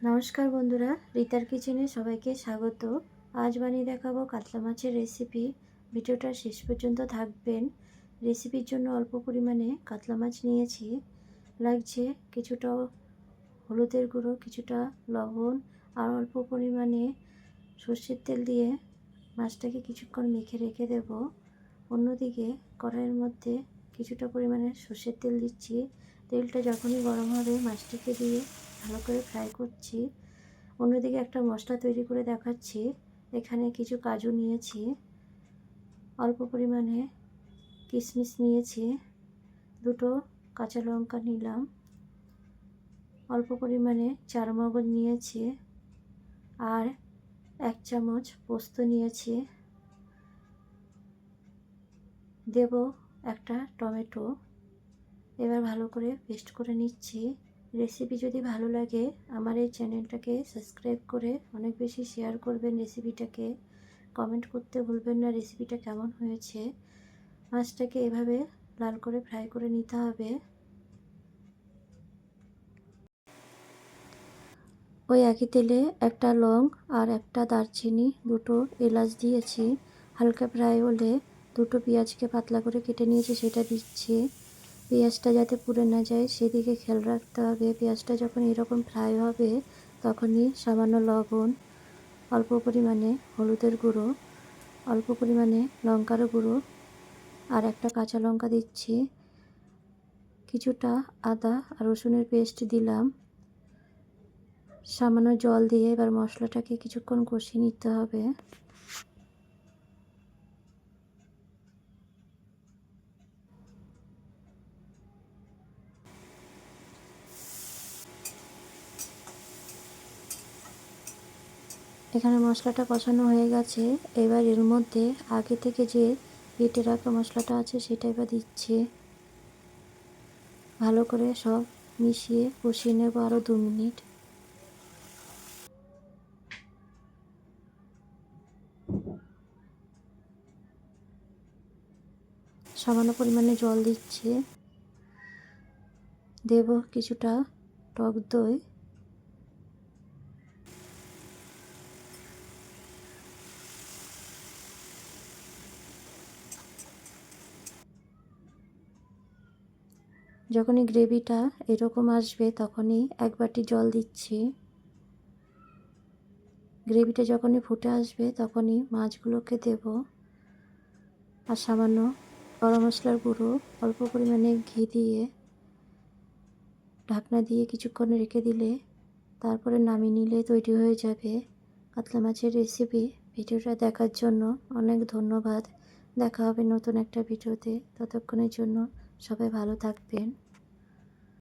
নমস্কার বন্ধুরা, রিতার কিচেনে সবাইকে স্বাগত। আজ বানিয়ে দেখাবো কাতলা মাছের রেসিপি ভিডিওটা শেষ পর্যন্ত থাকবেন। রেসিপির জন্য অল্প পরিমাণে কাতলা মাছ নিয়েছি। লাগছে কিছুটা হলুদের গুঁড়ো, কিছুটা লবণ আর অল্প পরিমাণে সর্ষের তেল দিয়ে মাছটাকে কিছুক্ষণ মেখে রেখে দেব। অন্যদিকে কড়াইয়ের মধ্যে কিছুটা পরিমাণে সর্ষের তেল দিচ্ছি। তেলটা যখনই গরম হবে মাছটিকে দিয়ে ভালো করে ফ্রাই করছি। অন্যদিকে একটা মশলা তৈরি করে দেখাচ্ছি। এখানে কিছু কাজু নিয়েছি। অল্প পরিমাণে কিশমিশ নিয়েছি। দুটো কাঁচা লঙ্কা নিলাম। অল্প পরিমাণে চারমগজ নিয়েছি। আর এক চামচ পোস্ত নিয়েছি। দেব একটা টমেটো। এবার ভালো করে পেস্ট করে নিচ্ছি। রেসিপি যদি ভালো লাগে, আমার এই চ্যানেলটাকে সাবস্ক্রাইব করে অনেক বেশি শেয়ার করবেন রেসিপিটাকে কমেন্ট করতে ভুলবেন না রেসিপিটা কেমন হয়েছে? মাছটাকে এভাবে লাল করে ফ্রাই করে নিতে হবে। ওই একই তেলে একটা লং আর একটা দারচিনি দুটো এলাচ দিয়েছি। হালকা ফ্রাই হলে দুটো পেঁয়াজকে পাতলা করে কেটে নিয়েছি, সেটা দিচ্ছি। পেঁয়াজটা যাতে পুড়ে না যায়, সেদিকে খেয়াল রাখতে হবে। পেঁয়াজটা যখন এরকম ফ্রাই হবে, তখনই সামান্য লবণ, অল্প পরিমাণে হলুদের গুঁড়ো, অল্প পরিমাণে লঙ্কার গুঁড়ো আর একটা কাঁচা লঙ্কা দিচ্ছি। কিছুটা আদা আর রসুনের পেস্ট দিলাম। সামান্য জল দিয়ে এবার মশলাটাকে কিছুক্ষণ কষিয়ে নিতে হবে। এখানে মশলাটা কষানো হয়ে গেছে। এবার এর মধ্যে আগে থেকে যে বেটে রাখা মশলাটা আছে সেটা এবার দিচ্ছে। ভালো করে সব মিশিয়ে কষিয়ে নেব আরও দু মিনিট। সামান্য পরিমাণে জল দিচ্ছে। দেব কিছুটা টক দই। যখনই গ্রেভিটা এরকম আসবে, তখনই এক বাটি জল দিচ্ছি। গ্রেভিটা যখনই ফুটে আসবে, তখনই মাছগুলোকে দেব। আর সামান্য গরম মশলার গুঁড়ো, অল্প পরিমাণে ঘি দিয়ে ঢাকনা দিয়ে কিছুক্ষণ রেখে দিলে তারপরে নামিয়ে নিলে তৈরি হয়ে যাবে। কাতলা মাছের রেসিপি ভিডিওটা দেখার জন্য অনেক ধন্যবাদ। দেখা হবে নতুন একটা ভিডিওতে। ততক্ষণের জন্য সবাই ভালো থাকবেন।